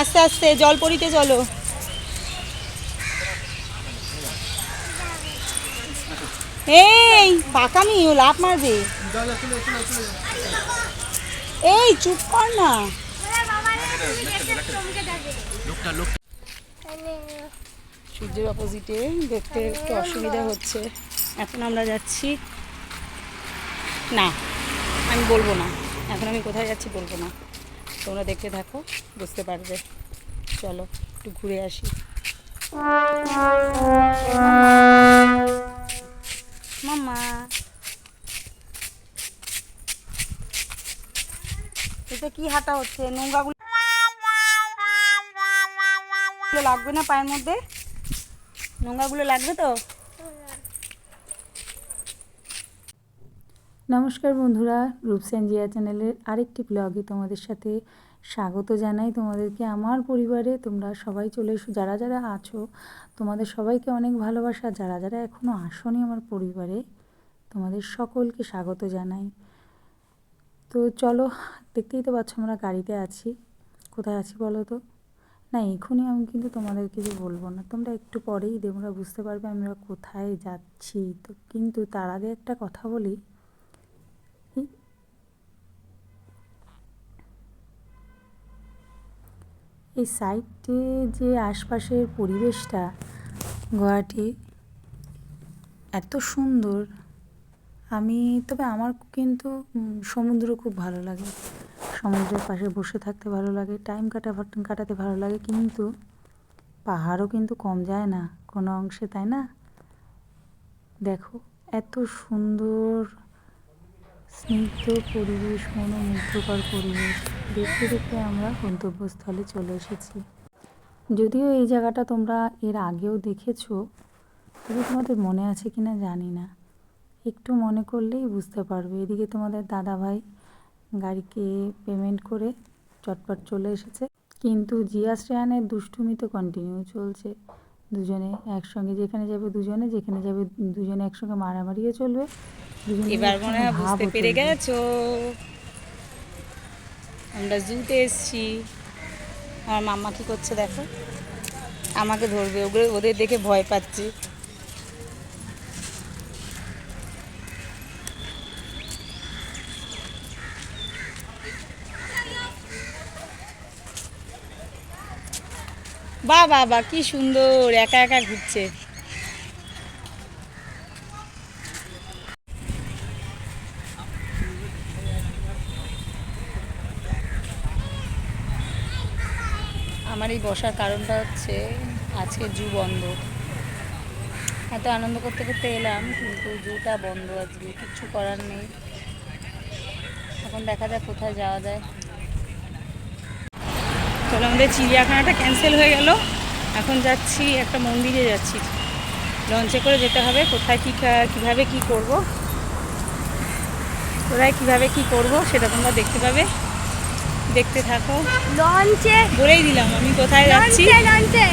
আস্তে আস্তে জল পড়িতে চলো। এই পাকামি ও লাভ মারবে। এই চুপ কর না। সূর্যের অপোজিটে দেখতে একটু অসুবিধা হচ্ছে। এখন আমরা যাচ্ছি না আমি বলব না। এখন আমি কোথায় যাচ্ছি বলব না। তোমরা দেখতে থাকো, বুঝতে পারবে। চলো, একটু ঘুরে আসি। মামা এটা কি হাঁটা হচ্ছে? নোংরাগুলো লাগবে না পায়ের মধ্যে? নোংরাগুলো লাগবে তো? নমস্কার বন্ধুরা রূপসেন জিয়া চ্যানেলের আরেকটি ব্লগে তোমাদের সাথে স্বাগত জানাই। তোমাদেরকে আমার পরিবারে তোমরা সবাই চলে এসো, যারা যারা আছো, তোমাদের সবাইকে অনেক ভালোবাসা। যারা যারা এখনও আসোনি আমার পরিবারে, তোমাদের সকলকে স্বাগত জানাই। তো চলো, দেখতেই তো পাচ্ছ আমরা গাড়িতে আছি। কোথায় আছি বলো তো? না, এখনই আমি কিন্তু তোমাদের কিছু বলব না। তোমরা একটু পরেই, তোমরা বুঝতে পারবে আমরা কোথায় যাচ্ছি। তো কিন্তু তার আগে একটা কথা বলি। এই সাইডে যে আশপাশের পরিবেশটা গোয়াটি এত সুন্দর, আমি, তবে আমার কিন্তু সমুদ্র খুব ভালো লাগে। সমুদ্রের পাশে বসে থাকতে ভালো লাগে টাইম কাটা কাটাতে ভালো লাগে, কিন্তু পাহাড়ও কিন্তু কম যায় না, কোনো অংশে, তাই না? দেখো, এত সুন্দর স্নিগ্ধ পরিবেশ, মনোমুগ্ধকর পরিবেশ। দেখতে দেখতে আমরা গন্তব্যস্থলে চলে এসেছি। যদিও এই জায়গাটা তোমরা এর আগেও দেখেছ, তবে তোমাদের মনে আছে কি না জানি না। একটু মনে করলেই বুঝতে পারবে। এদিকে তোমাদের দাদা ভাই গাড়িকে পেমেন্ট করে চটপট চলে এসেছে। কিন্তু জিয়া শ্রেয়ানের দুষ্টুমি তো কন্টিনিউ চলছে। দুজনে একসঙ্গে যেখানে যাবে দুজনে, যেখানে যাবে দুজনে একসঙ্গে মারামারিও চলবে। এবার মনে হয় বুঝতে পেরে। গেছো। আমরা জুতে এসছি। আমার মাম্মা কি করছে দেখো? আমাকে ধরবে ওগুলো ওদের দেখে ভয় পাচ্ছি। বাহ বাহ বাহ কি সুন্দর একা একা ঘুরছে। আমার এই বসার কারণটা হচ্ছে আজকে জু বন্ধ। এত আনন্দ করতে করতে এলাম, কিন্তু জুটা বন্ধ আজকে, কিচ্ছু করার নেই। এখন দেখা যাক কোথায় যাওয়া যায়। চলো, আমাদের চিড়িয়াখানাটা ক্যান্সেল হয়ে গেল। এখন যাচ্ছি, একটা মন্দিরে যাচ্ছি। লঞ্চে করে যেতে হবে, কোথায় কী, কীভাবে কি করব? কোথায় কীভাবে কি করব, সেটা তোমরা দেখতে পাবে। দেখতে থাকো। লঞ্চে বলেই দিলাম আমি কোথায় যাচ্ছি? লঞ্চে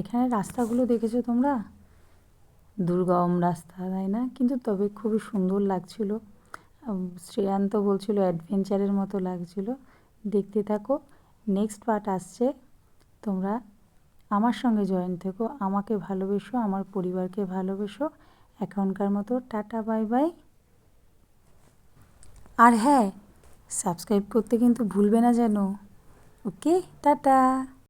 এখানে রাস্তাগুলো দেখেছ তোমরা? দুর্গম রাস্তা তাই না? কিন্তু তবে খুবই সুন্দর লাগছিল। শ্রেয়ান্ত বলছিল অ্যাডভেঞ্চারের মতো লাগছিল। দেখতে থাকো নেক্সট পার্ট আসছে। তোমরা আমার সঙ্গে জয়েন থেকো আমাকে ভালোবেসো আমার পরিবারকে ভালোবেসো। এখনকার মতো টাটা বাই বাই আর হ্যাঁ সাবস্ক্রাইব করতে কিন্তু ভুলবে না যেন। Okay tata.